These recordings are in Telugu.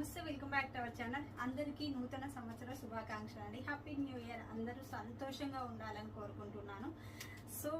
నమస్తే welcome back to our channel. అందరికీ నూతన సంవత్సర శుభాకాంక్షలు అండి. Happy new year. అందరూ సంతోషంగా ఉండాలని కోరుకుంటున్నాను. సో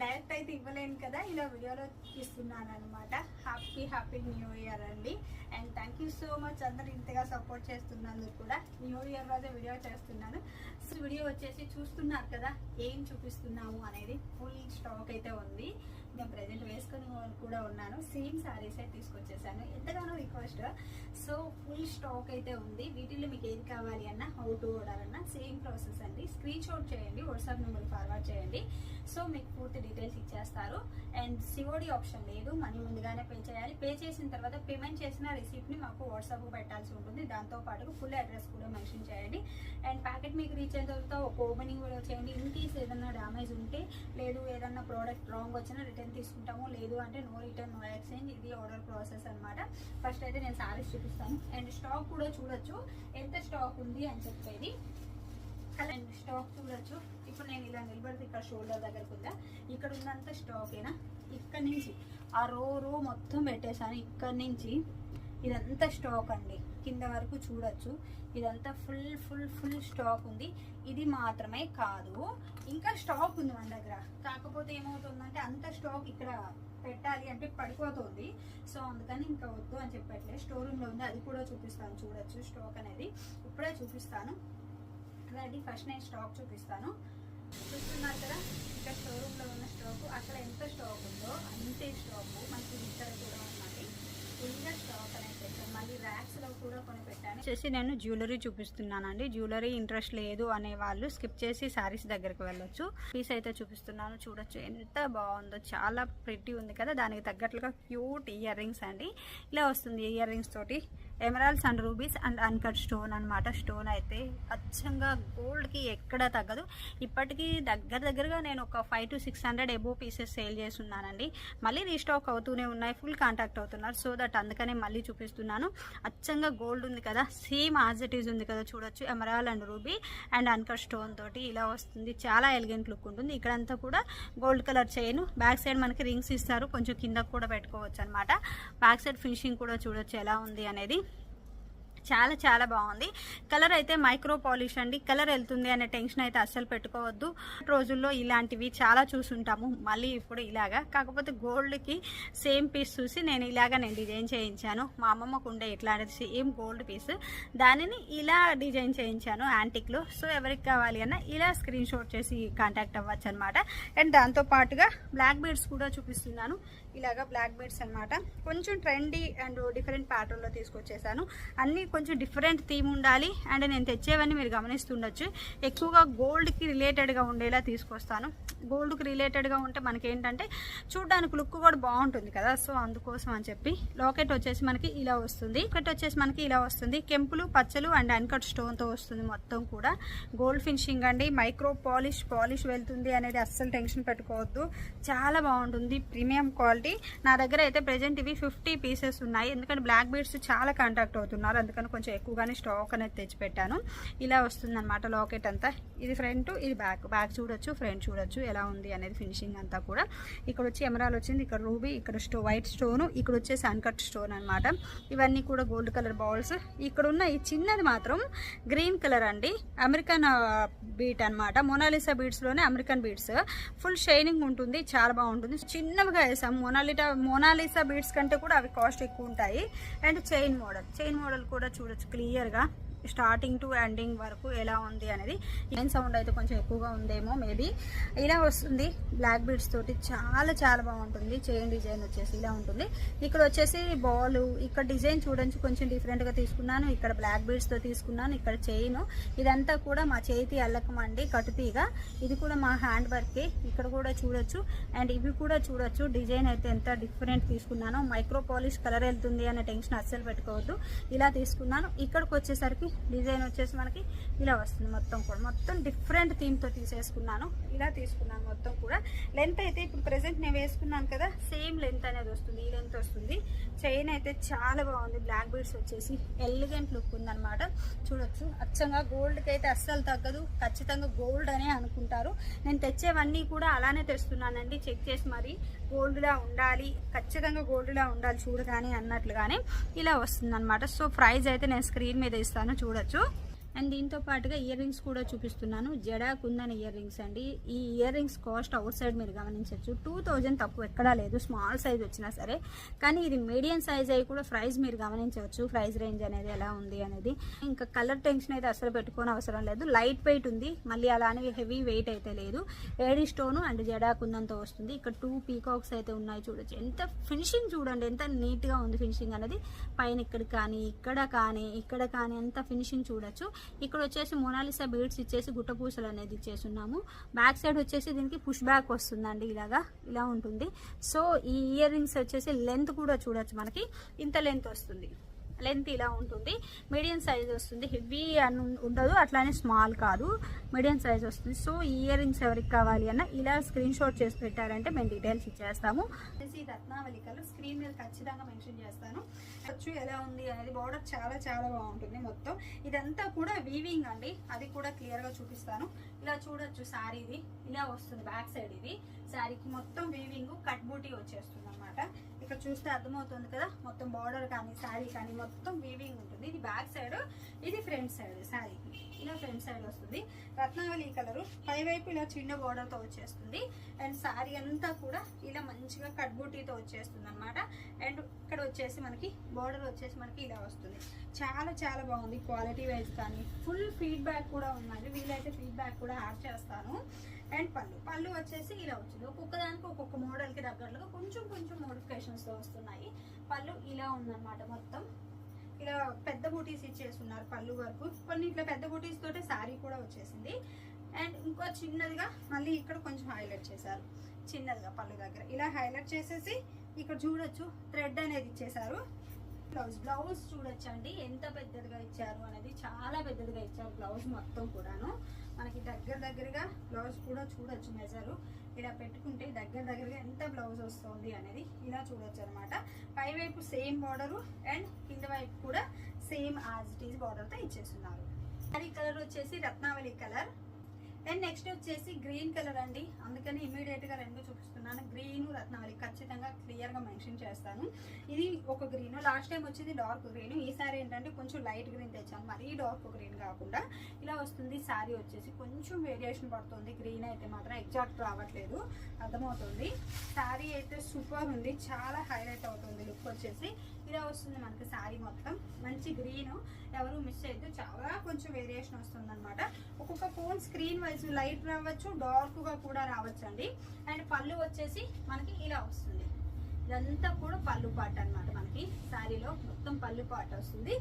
డైరెక్ట్ అయితే ఇవ్వలేను కదా ఇలా వీడియోలో ఇస్తున్నాను అనమాట హ్యాపీ హ్యాపీ న్యూ ఇయర్ అండి. And thank you so much అందరు ఇంతగా సపోర్ట్ చేస్తున్నందుకు కూడా. న్యూ ఇయర్ రోజే వీడియో చేస్తున్నాను. సో వీడియో వచ్చేసి చూస్తున్నారు కదా ఏం చూపిస్తున్నాము అనేది ఫుల్ స్టాక్ అయితే ఉంది. నేను ప్రజెంట్ వేసుకొని కూడా ఉన్నాను. సేమ్ శారీస్ అయితే తీసుకొచ్చేసాను. ఎంతగానో రిక్వెస్ట్ సో ఫుల్ స్టాక్ అయితే ఉంది. వీటిలో మీకు ఏది కావాలి అన్న హౌ టు ఆర్డర్ అన్న సేమ్ ప్రాసెస్ అండి. స్క్రీన్ షాట్ చేయండి వాట్సాప్ నెంబర్ ఫార్వర్డ్ చేయండి. సో మీకు పూర్తి డీటెయిల్స్ ఇచ్చేస్తారు. అండ్ సిఓడి ఆప్షన్ లేదు. మనీ ముందుగానే పే చేయాలి. పే చేసిన తర్వాత పేమెంట్ చేసిన రిసీప్ట్ని మాకు వాట్సాప్ పెట్టాల్సి ఉంటుంది. దాంతో పాటు ఫుల్ అడ్రస్ కూడా మెన్షన్ చేయండి. అండ్ ప్యాకెట్ మీకు రీచ్ అయిన తర్వాత ఒక ఓపెనింగ్ కూడా చేయండి. ఇన్ కేస్ ఏదన్నా డ్యామేజ్ ఉంటే లేదు ఏదన్నా ప్రోడక్ట్ రాంగ్ వచ్చినా రిటర్న్ తీసుకుంటాము. లేదు అంటే నో రిటర్న్ నో ఎక్స్చేంజ్ ఇది ఆర్డర్ ప్రాసెస్ అనమాట ఫస్ట్ అయితే నేను సారీస్ చూపిస్తాను. అండ్ స్టాక్ కూడా చూడొచ్చు. ఎంత స్టాక్ ఉంది అని చెప్పేది అండ్ స్టాక్ చూడొచ్చు ఇప్పుడు నేను ఇలా నిలబడితే ఇక్కడ షోల్డర్ దగ్గరకు ఉందా? ఇక్కడ ఉన్నంత స్టాకేనా ఇక్కడ నుంచి. ఆ రో రో మొత్తం పెట్టేశాను. ఇక్కడ నుంచి. ఇదంతా స్టాక్ అండి. కింద వరకు చూడొచ్చు. ఇదంతా ఫుల్ ఫుల్ ఫుల్ స్టాక్ ఉంది. ఇది మాత్రమే కాదు. ఇంకా స్టాక్ ఉంది మన దగ్గర. కాకపోతే ఏమవుతుందంటే అంత స్టాక్ ఇక్కడ పెట్టాలి అంటే పడిపోతుంది. సో అందుకని ఇంకా వద్దు అని చెప్పట్లేదు స్టోర్ రూమ్లో ఉంది. అది కూడా చూపిస్తాను. చూడొచ్చు. స్టాక్ అనేది ఇప్పుడే చూపిస్తాను. రెడీ ఫస్ట్ నేను స్టాక్ చూపిస్తాను. చూస్తున్నారు కదా ఇక్కడ షోరూంలో ఉన్న స్టాక్ అక్కడ ఎంత స్టాక్ ఉందో అంతే స్టాక్ మనకి ఇక్కడ కూడా ఉన్నది. ఫుల్గా స్టాక్ అనేది పెట్టాను మళ్ళీ ర్యాక్స్లో కూడా కొని పెట్టాను. వచ్చేసి నేను జ్యువెలరీ చూపిస్తున్నానండి. జ్యువెలరీ ఇంట్రెస్ట్ లేదు అనే వాళ్ళు స్కిప్ చేసి శారీస్ దగ్గరికి వెళ్ళొచ్చు. పీస్ అయితే చూపిస్తున్నాను. చూడొచ్చు. ఎంత బాగుందో. చాలా ప్రిటీ ఉంది కదా. దానికి తగ్గట్లుగా క్యూట్ ఇయర్ రింగ్స్ అండి. ఇలా వస్తుంది ఇయర్ రింగ్స్ తోటి. Emeralds and rubies and uncut stone అనమాట స్టోన్ అయితే అచ్చంగా గోల్డ్కి ఎక్కడ తగ్గదు. ఇప్పటికీ దగ్గర దగ్గరగా నేను ఒక five two six hundred above pieces sale చేస్తున్నానండి. మళ్ళీ రీస్టాక్ అవుతూనే ఉన్నాయి. ఫుల్ కాంటాక్ట్ అవుతున్నారు. సో దట్ అందుకనే మళ్ళీ చూపిస్తున్నాను. అచ్చంగా గోల్డ్ ఉంది కదా. సేమ్ యాజ్ ఇట్ ఈజ్ ఉంది కదా. చూడొచ్చు. Emerald and ruby and uncut stone తోటి ఇలా వస్తుంది. చాలా ఎలిగెంట్ లుక్ ఉంటుంది. ఇక్కడంతా కూడా gold colour chain. Back side మనకి రింగ్స్ ఇస్తారు. కొంచెం కిందకు కూడా పెట్టుకోవచ్చు అనమాట బ్యాక్ సైడ్ ఫినిషింగ్ కూడా చూడొచ్చు ఎలా ఉంది అనేది. చాలా చాలా బాగుంది. కలర్ అయితే మైక్రో పాలిష్ అండి. కలర్ వెళ్తుంది అనే టెన్షన్ అయితే అస్సలు పెట్టుకోవద్దు. రోజుల్లో ఇలాంటివి చాలా చూసుంటాము. మళ్ళీ ఇప్పుడు ఇలాగా. కాకపోతే గోల్డ్కి సేమ్ పీస్ చూసి నేను ఇలాగా నేను డిజైన్ చేయించాను. మా అమ్మమ్మకు ఉండే ఇట్లాంటిది సేమ్ గోల్డ్ పీస్ దానిని ఇలా డిజైన్ చేయించాను యాంటిక్లో సో ఎవరికి కావాలి అన్న ఇలా స్క్రీన్ షాట్ చేసి కాంటాక్ట్ అవ్వచ్చు అనమాట అండ్ దాంతో పాటుగా బ్లాక్ బీడ్స్ కూడా చూపిస్తున్నాను. ఇలాగా బ్లాక్ బీడ్స్ అనమాట కొంచెం ట్రెండీ అండ్ డిఫరెంట్ ప్యాటర్న్లో తీసుకొచ్చేసాను. అన్నీ కొంచెం డిఫరెంట్ థీమ్ ఉండాలి. అండ్ నేను తెచ్చేవన్నీ మీరు గమనిస్తుండొచ్చు. ఎక్కువగా గోల్డ్కి రిలేటెడ్గా ఉండేలా తీసుకొస్తాను. గోల్డ్కి రిలేటెడ్గా ఉంటే మనకేంటంటే చూడడానికి లుక్ కూడా బాగుంటుంది కదా. సో అందుకోసం అని చెప్పి లాకెట్ వచ్చేసి మనకి ఇలా వస్తుంది. ఒకటి వచ్చేసి మనకి ఇలా వస్తుంది. కెంపులు పచ్చలు అండ్ అన్కట్ స్టోన్తో వస్తుంది మొత్తం కూడా. గోల్డ్ ఫినిషింగ్ అండి. మైక్రో పాలిష్ పాలిష్ వెళ్తుంది అనేది అస్సలు టెన్షన్ పెట్టుకోవద్దు. చాలా బాగుంటుంది. ప్రీమియం క్వాలిటీ నా దగ్గర అయితే ప్రెజెంట్ ఇవి ఫిఫ్టీ పీసెస్ ఉన్నాయి. ఎందుకంటే బ్లాక్ బీడ్స్ చాలా కాంటాక్ట్ అవుతున్నారు. అందుకని కొంచెం ఎక్కువగానే స్టాక్ అనేది తెచ్చిపెట్టాను. ఇలా వస్తుందన్నమాట లాకెట్ అంతా. ఇది ఫ్రంట్ ఇది బ్యాక్. బ్యాక్ చూడొచ్చు ఫ్రంట్ చూడొచ్చు ఎలా ఉంది అనేది ఫినిషింగ్ అంతా కూడా. ఇక్కడ వచ్చి ఎమరాల్ వచ్చింది ఇక్కడ రూబీ ఇక్కడ స్టో వైట్ స్టోన్ ఇక్కడ వచ్చేసి అన్కట్ స్టోన్ అనమాట ఇవన్నీ కూడా గోల్డ్ కలర్ బాల్స్. ఇక్కడ ఉన్న ఈ చిన్నది మాత్రం గ్రీన్ కలర్ అండి. అమెరికన్ బీట్ అనమాట మొనాలిసా బీట్స్లోనే అమెరికన్ బీట్స్. ఫుల్ షైనింగ్ ఉంటుంది చాలా బాగుంటుంది. చిన్నవిగా వేసాం. మొనాలిటా మొనాలిసా బీట్స్ కంటే కూడా అవి కాస్ట్ ఎక్కువ ఉంటాయి. And chain model. Chain model కూడా చూడొచ్చు క్లియర్గా స్టార్టింగ్ టు ఎండింగ్ వరకు ఎలా ఉంది అనేది లైన్ సౌండ్ అయితే కొంచెం ఎక్కువగా ఉందేమో మేబీ. ఇలా వస్తుంది. బ్లాక్ బీడ్స్ తోటి చాలా చాలా బాగుంటుంది. చైన్ డిజైన్ వచ్చేసి ఇలా ఉంటుంది. ఇక్కడ వచ్చేసి బాల్ ఇక్కడ డిజైన్ చూడండి కొంచెం డిఫరెంట్గా తీసుకున్నాను. ఇక్కడ బ్లాక్ బీడ్స్తో తీసుకున్నాను. ఇక్కడ చైన్ ఇదంతా కూడా మా చేతి అల్లకం అండి ఇది కూడా మా హ్యాండ్ వర్కే ఇక్కడ కూడా చూడొచ్చు. అండ్ ఇవి కూడా చూడొచ్చు. డిజైన్ అయితే ఎంత డిఫరెంట్ తీసుకున్నాను. మైక్రో పాలిష్ కలర్ వెళ్తుంది అనే టెన్షన్ అస్సలు పెట్టుకోవద్దు. ఇలా తీసుకున్నాను. ఇక్కడికి వచ్చేసరికి డిజైన్ వచ్చేసి మనకి ఇలా వస్తుంది మొత్తం కూడా. మొత్తం డిఫరెంట్ థీమ్తో తీసేసుకున్నాను. ఇలా తీసుకున్నాను మొత్తం కూడా. లెంత్ అయితే ఇప్పుడు ప్రెసెంట్ నేను వేసుకున్నాను కదా సేమ్ లెంత్ అనేది వస్తుంది ఈ లెంత్ వస్తుంది. చైన్ అయితే చాలా బాగుంది. బ్లాక్ బీడ్స్ వచ్చేసి ఎలిగెంట్ లుక్ ఉందన్నమాట. చూడొచ్చు. అచ్చంగా గోల్డ్కి అయితే అస్సలు తగ్గదు. ఖచ్చితంగా గోల్డ్ అనే అనుకుంటారు. నేను తెచ్చేవన్నీ కూడా అలానే తెస్తున్నానండి. చెక్ చేసి మరి గోల్డ్లా ఉండాలి. ఖచ్చితంగా గోల్డ్లా ఉండాలి చూడగానే అన్నట్లుగానే ఇలా వస్తుంది అనమాట సో ప్రైజ్ అయితే నేను స్క్రీన్ మీద ఇస్తాను. చూడొచ్చు. అండ్ దీంతో పాటుగా ఇయర్ రింగ్స్ కూడా చూపిస్తున్నాను. జడా కుందన్ ఇయర్ రింగ్స్ అండి. ఈ earrings cost outside మీరు గమనించవచ్చు. టూ థౌజండ్ తక్కువ ఎక్కడా లేదు. స్మాల్ సైజ్ వచ్చినా సరే. కానీ ఇది మీడియం సైజ్ అయి కూడా ప్రైస్ మీరు గమనించవచ్చు. ప్రైస్ రేంజ్ అనేది ఎలా ఉంది అనేది. ఇంకా కలర్ టెన్షన్ అయితే అసలు పెట్టుకోని అవసరం లేదు. లైట్ వెయిట్ ఉంది. మళ్ళీ అలానే హెవీ వెయిట్ అయితే లేదు. ఏడి స్టోన్ అండ్ జడా కుందంతో వస్తుంది. ఇక్కడ టూ పీకాక్స్ అయితే ఉన్నాయి చూడొచ్చు. ఎంత ఫినిషింగ్ చూడండి. ఎంత నీట్గా ఉంది ఫినిషింగ్ అనేది. పైన ఇక్కడ కానీ ఇక్కడ కానీ ఇక్కడ కానీ ఎంత ఫినిషింగ్ చూడొచ్చు. ఇక్కడ వచ్చేసి మోనాలిసా బీడ్స్ ఇచ్చేసి గుట్ట పూసలు అనేది ఇచ్చేసి ఉన్నాము బ్యాక్ సైడ్ వచ్చేసి దీనికి పుష్ బ్యాక్ వస్తుందండి ఇలాగా ఇలా ఉంటుంది. సో ఈ ఇయర్ రింగ్స్ వచ్చేసి లెంత్ కూడా చూడొచ్చు మనకి. ఇంత లెంత్ వస్తుంది. లెంత్ ఇలా ఉంటుంది. మీడియం సైజ్ వస్తుంది. హెవీ అని ఉండదు. అట్లానే స్మాల్ కాదు. మీడియం సైజ్ వస్తుంది. సో ఈ ఇయర్ రింగ్స్ ఎవరికి కావాలి అన్న ఇలా స్క్రీన్ షాట్ చేసి పెట్టారంటే మేము డీటెయిల్స్ ఇచ్చేస్తాము. ఈ రత్నావళి కలర్ స్క్రీన్ మీద ఖచ్చితంగా మెన్షన్ చేస్తాను. వచ్చు ఎలా ఉంది అనేది బార్డర్ చాలా చాలా బాగుంటుంది మొత్తం. ఇదంతా కూడా వీవింగ్ అండి. అది కూడా క్లియర్గా చూపిస్తాను. ఇలా చూడొచ్చు శారీది ఇలా వస్తుంది బ్యాక్ సైడ్ ఇది. శారీకి మొత్తం వీవింగ్ కట్ బూటీ వచ్చేస్తుంది అనమాట ఇక్కడ చూస్తే అర్థమవుతుంది కదా మొత్తం బార్డర్ కానీ శారీ కానీ మొత్తం వీవింగ్ ఉంటుంది. ఇది బ్యాక్ సైడ్ ఇది ఫ్రంట్ సైడ్ శారీకి ఇలా ఫ్రంట్ సైడ్ వస్తుంది. రత్నావళి కలర్ పైవైపు ఇలా చిన్న బార్డర్తో తో వచ్చేస్తుంది. అండ్ శారీ అంతా కూడా ఇలా మంచిగా కట్బూటీతో వచ్చేస్తుంది అనమాట అండ్ ఇక్కడ వచ్చేసి మనకి బార్డర్ వచ్చేసి మనకి ఇలా వస్తుంది. చాలా చాలా బాగుంది. క్వాలిటీ వైజ్ కానీ ఫుల్ ఫీడ్బ్యాక్ కూడా ఉందండి వీలైతే ఫీడ్బ్యాక్ కూడా యాడ్ చేస్తాను. అండ్ పళ్ళు. పళ్ళు వచ్చేసి ఇలా వచ్చింది. ఒక్కొక్క దానికి ఒక్కొక్క మోడల్కి తగ్గట్లుగా కొంచెం కొంచెం మోడిఫికేషన్స్తో వస్తున్నాయి. పళ్ళు ఇలా ఉందన్నమాట మొత్తం. ఇలా పెద్ద బూటీస్ ఇచ్చేస్తున్నారు పళ్ళు వరకు. కొన్ని ఇట్లా పెద్ద బూటీస్ తోటే శారీ కూడా వచ్చేసింది. అండ్ ఇంకో చిన్నదిగా మళ్ళీ ఇక్కడ కొంచెం హైలైట్ చేశారు. చిన్నదిగా పళ్ళు దగ్గర. ఇలా హైలైట్ చేసేసి ఇక్కడ చూడొచ్చు. థ్రెడ్ అనేది ఇచ్చేసారు బ్లౌజ్ బ్లౌజ్ చూడొచ్చండి. ఎంత పెద్దదిగా ఇచ్చారు అనేది చాలా పెద్దదిగా ఇచ్చారు బ్లౌజ్ మొత్తం కూడాను. మనకి దగ్గర దగ్గరగా బ్లౌజ్ కూడా చూడొచ్చు మెజరు ఇలా పెట్టుకుంటే దగ్గర దగ్గరగా ఎంత బ్లౌజ్ వస్తుంది అనేది ఇలా చూడొచ్చు అనమాట పై వైపు సేమ్ బార్డరు అండ్ కింద వైపు కూడా సేమ్ యాజ్ ఇట్ ఈస్ బార్డర్తో ఇచ్చేస్తున్నారు. అది కలర్ వచ్చేసి రత్నావళి కలర్ అండ్ నెక్స్ట్ వచ్చేసి గ్రీన్ కలర్ అండి. అందుకని ఇమీడియట్గా రెండు చూపిస్తున్నాను. గ్రీన్ రత్నావళి ఖచ్చితంగా క్లియర్గా మెన్షన్ చేస్తాను. ఇది ఒక గ్రీన్ లాస్ట్ టైం వచ్చేది డార్క్ గ్రీన్ ఈసారి ఏంటంటే కొంచెం లైట్ గ్రీన్ తెచ్చాను. మరీ డార్క్ గ్రీన్ కాకుండా ఇలా వస్తుంది. శారీ వచ్చేసి కొంచెం వేరియేషన్ పడుతుంది. గ్రీన్ అయితే మాత్రం ఎగ్జాక్ట్ రావట్లేదు. అర్థమవుతుంది. శారీ అయితే సూపర్ ఉంది. చాలా హైలైట్ అవుతుంది లుక్ వచ్చేసి. ఇలా వస్తుంది మనకి శారీ మొత్తం. మంచి గ్రీన్ ఎవరు మిస్ అయితే చాలా కొంచెం వేరియేషన్ వస్తుంది అనమాట ఒక్కొక్క ఫోన్ స్క్రీన్ వైజ్ లైట్ రావచ్చు డార్క్గా కూడా రావచ్చు అండి అండ్ పళ్ళు వచ్చేసి మనకి ఇలా వస్తుంది. ఇదంతా కూడా పళ్ళు పాట అన్నమాట మనకి. శారీలో మొత్తం పళ్ళు పాట వస్తుంది.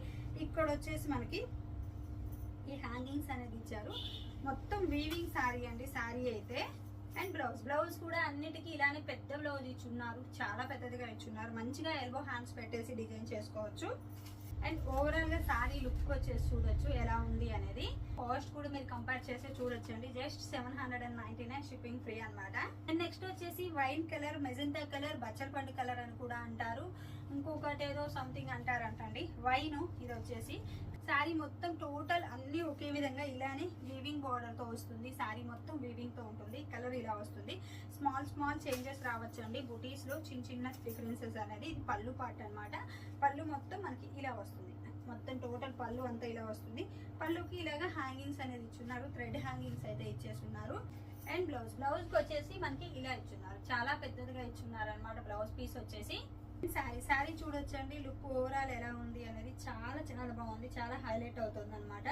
ఇక్కడ వచ్చేసి మనకి ఈ హ్యాంగింగ్స్ అనేది ఇచ్చారు. మొత్తం వీవింగ్ శారీ అండి శారీ అయితే. అండ్ బ్లౌజ్ బ్లౌజ్ కూడా అన్నిటికీ ఇలానే పెద్ద బ్లౌజ్ ఇచ్చున్నారు. చాలా పెద్దదిగా ఇచ్చున్నారు. మంచిగా ఎల్బో హ్యాండ్స్ పెట్టేసి డిజైన్ చేసుకోవచ్చు. అండ్ ఓవరాల్గా శారీ లుక్ వచ్చేసి చూడొచ్చు ఎలా ఉంది అనేది. కాస్ట్ కూడా మీరు కంపేర్ చేస్తే చూడొచ్చు అండి just seven hundred and ninety nine shipping free అనమాట అండ్ నెక్స్ట్ వచ్చేసి వైన్ కలర్ మెజంతా కలర్ బచ్చల పండు కలర్ అని కూడా అంటారు. ఇంకొకటి ఏదో సంథింగ్ అంటారంటండి. వైన్ ఇది వచ్చేసి శారీ మొత్తం టోటల్ అన్ని ఒకే విధంగా ఇలానే వీవింగ్ బార్డర్తో వస్తుంది. శారీ మొత్తం వీవింగ్తో ఉంటుంది. కలర్ ఇలా వస్తుంది. స్మాల్ స్మాల్ చేంజెస్ రావచ్చు అండి బుటీస్లో చిన్న చిన్న డిఫరెన్సెస్ అనేది ఇది పళ్ళు పార్ట్ అనమాట పళ్ళు మొత్తం మనకి ఇలా వస్తుంది. మొత్తం టోటల్ పళ్ళు అంతా ఇలా వస్తుంది. పళ్ళుకి ఇలాగా హ్యాంగింగ్స్ అనేది ఇచ్చున్నారు. థ్రెడ్ హ్యాంగింగ్స్ అయితే ఇచ్చేస్తున్నారు. అండ్ బ్లౌజ్ బ్లౌజ్కి వచ్చేసి మనకి ఇలా ఇచ్చున్నారు. చాలా పెద్దదిగా ఇచ్చున్నారు అనమాట బ్లౌజ్ పీస్ వచ్చేసి. శారీ శారీ చూడొచ్చండి. లుక్ ఓవరాల్ ఎలా ఉంది అనేది చాలా చాలా బాగుంది. చాలా హైలైట్ అవుతుంది అనమాట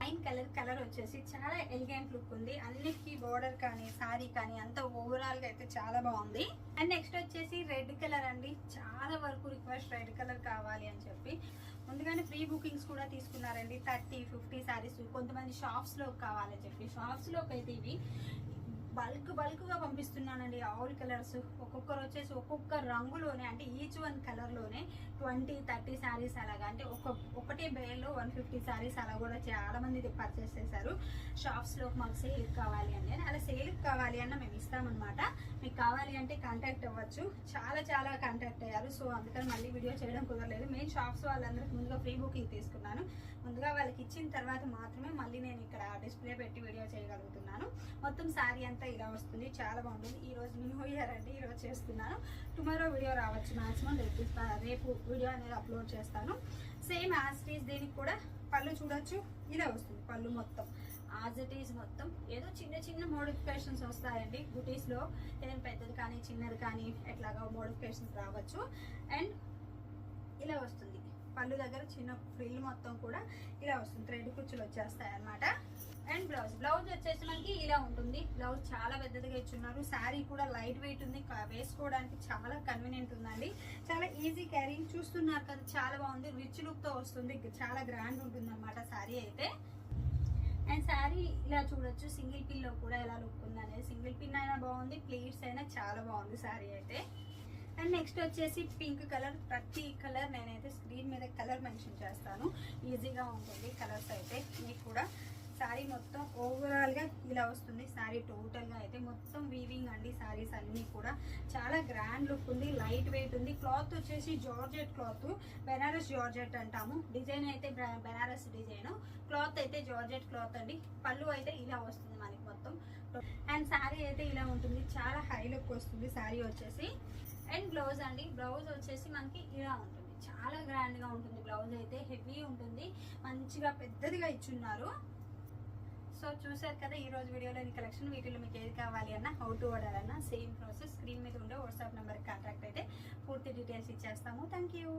వైన్ కలర్ కలర్ వచ్చేసి చాలా ఎలిగెంట్ లుక్ ఉంది. అన్నిటికి బోర్డర్ కానీ శారీ కానీ అంత ఓవరాల్గా అయితే చాలా బాగుంది. అండ్ నెక్స్ట్ వచ్చేసి రెడ్ కలర్ అండి. చాలా వరకు రిక్వెస్ట్ రెడ్ కలర్ కావాలి అని చెప్పి. ముందుగానే ప్రీ బుకింగ్స్ కూడా తీసుకున్నారండి. థర్టీ ఫిఫ్టీ శారీస్ కొంతమంది షాప్స్లో కావాలని చెప్పి. షాప్స్లోకి అయితే ఇవి బల్క్ బల్క్గా పంపిస్తున్నానండి. ఆల్ కలర్స్ ఒక్కొక్కరు వచ్చేసి ఒక్కొక్క రంగులోనే అంటే ఈచ్ వన్ కలర్లోనే ట్వంటీ థర్టీ శారీస్ అలాగా అంటే ఒక ఒకటే బేల్లో వన్ ఫిఫ్టీ శారీస్ అలా కూడా చాలా మంది పర్చేస్ చేశారు. షాప్స్లో మాకు సేల్ కావాలి అని. అలా సేల్ కావాలి అన్న మేము ఇస్తామన్నమాట. మీకు కావాలి అంటే కాంటాక్ట్ అవ్వచ్చు. చాలా చాలా కాంటాక్ట్ అయ్యారు. సో అందుకని మళ్ళీ వీడియో చేయడం కుదరలేదు. మెయిన్ షాప్స్ వాళ్ళందరికీ ముందుగా ఫ్రీ బుకింగ్ తీసుకున్నాను. ముందుగా వాళ్ళకి ఇచ్చిన తర్వాత మాత్రమే మళ్ళీ నేను ఇక్కడ డిస్ప్లే పెట్టి వీడియో చేయగలుగుతున్నాను. మొత్తం శారీ అంతా ఇలా వస్తుంది. చాలా బాగుంటుంది. ఈరోజు న్యూ ఇయర్ అండి. ఈరోజు చేస్తున్నాను. టుమారో వీడియో రావచ్చు మ్యాక్సిమం రేపు రేపు వీడియో అనేది అప్లోడ్ చేస్తాను. సేమ్ యాజ్ యాస్టీస్ దీనికి కూడా పళ్ళు చూడొచ్చు. ఇలా వస్తుంది పళ్ళు మొత్తం. యాజ్ ఇట్ ఈజ్ మొత్తం. ఏదో చిన్న చిన్న మోడిఫికేషన్స్ వస్తాయండి. గుటీస్లో ఏదైనా పెద్దది కానీ చిన్నది కానీ ఎట్లాగా మోడిఫికేషన్స్ రావచ్చు. అండ్ ఇలా వస్తుంది. పళ్ళు దగ్గర చిన్న ఫ్రిల్ మొత్తం కూడా ఇలా వస్తుంది. థ్రెడ్ కుచ్చులు వచ్చేస్తాయి అన్నమాట అండ్ బ్లౌజ్. బ్లౌజ్ వచ్చేసి మనకి ఇలా ఉంటుంది. బ్లౌజ్ చాలా పెద్దదిగా ఇచ్చున్నారు. శారీ కూడా లైట్ వెయిట్ ఉంది. వేసుకోవడానికి చాలా కన్వీనియంట్ ఉందండి. చాలా ఈజీ క్యారీ చూస్తున్నారు కదా చాలా బాగుంది. రిచ్ లుక్తో వస్తుంది. చాలా గ్రాండ్ ఉంటుంది అనమాట శారీ అయితే. అండ్ శారీ ఇలా చూడొచ్చు. సింగిల్ పిన్లో కూడా ఎలా లుక్ ఉందనే సింగిల్ పిన్ అయినా బాగుంది. ప్లీట్స్ అయినా చాలా బాగుంది శారీ అయితే. అండ్ నెక్స్ట్ వచ్చేసి పింక్ కలర్. ప్రతి కలర్ నేనైతే స్క్రీన్ మీద కలర్ మెన్షన్ చేస్తాను. ఈజీగా ఉంటుంది కలర్స్ అయితే. మీకు కూడా శారీ మొత్తం ఓవరాల్గా ఇలా వస్తుంది. శారీ టోటల్గా అయితే మొత్తం వీవింగ్ అండి శారీస్ అన్నీ కూడా. చాలా గ్రాండ్ లుక్ ఉంది లైట్ వెయిట్ ఉంది. క్లాత్ వచ్చేసి జార్జెట్ క్లాత్ బెనారస్ జార్జెట్ అంటాము. డిజైన్ అయితే బ్ర- బెనారస్ డిజైన్ క్లాత్ అయితే జార్జెట్ క్లాత్ అండి. పళ్ళు అయితే ఇలా వస్తుంది మనకి మొత్తం. అండ్ శారీ అయితే ఇలా ఉంటుంది. చాలా హై లుక్ వస్తుంది శారీ వచ్చేసి. అండ్ బ్లౌజ్ అండి. బ్లౌజ్ వచ్చేసి మనకి ఇలా ఉంటుంది. చాలా గ్రాండ్గా ఉంటుంది. బ్లౌజ్ అయితే హెవీ ఉంటుంది. మంచిగా పెద్దదిగా ఇచ్చున్నారు. సో చూసారు కదా ఈ రోజు వీడియోలోని కలెక్షన్ వీటిలో మీకు ఏది కావాలి అన్నా హౌ టు ఆర్డర్ అన్న సేమ్ ప్రాసెస్ స్క్రీన్ మీద ఉండే వాట్సాప్ నెంబర్కి కాంటాక్ట్ అయితే పూర్తి డీటెయిల్స్ ఇచ్చేస్తాము. Thank you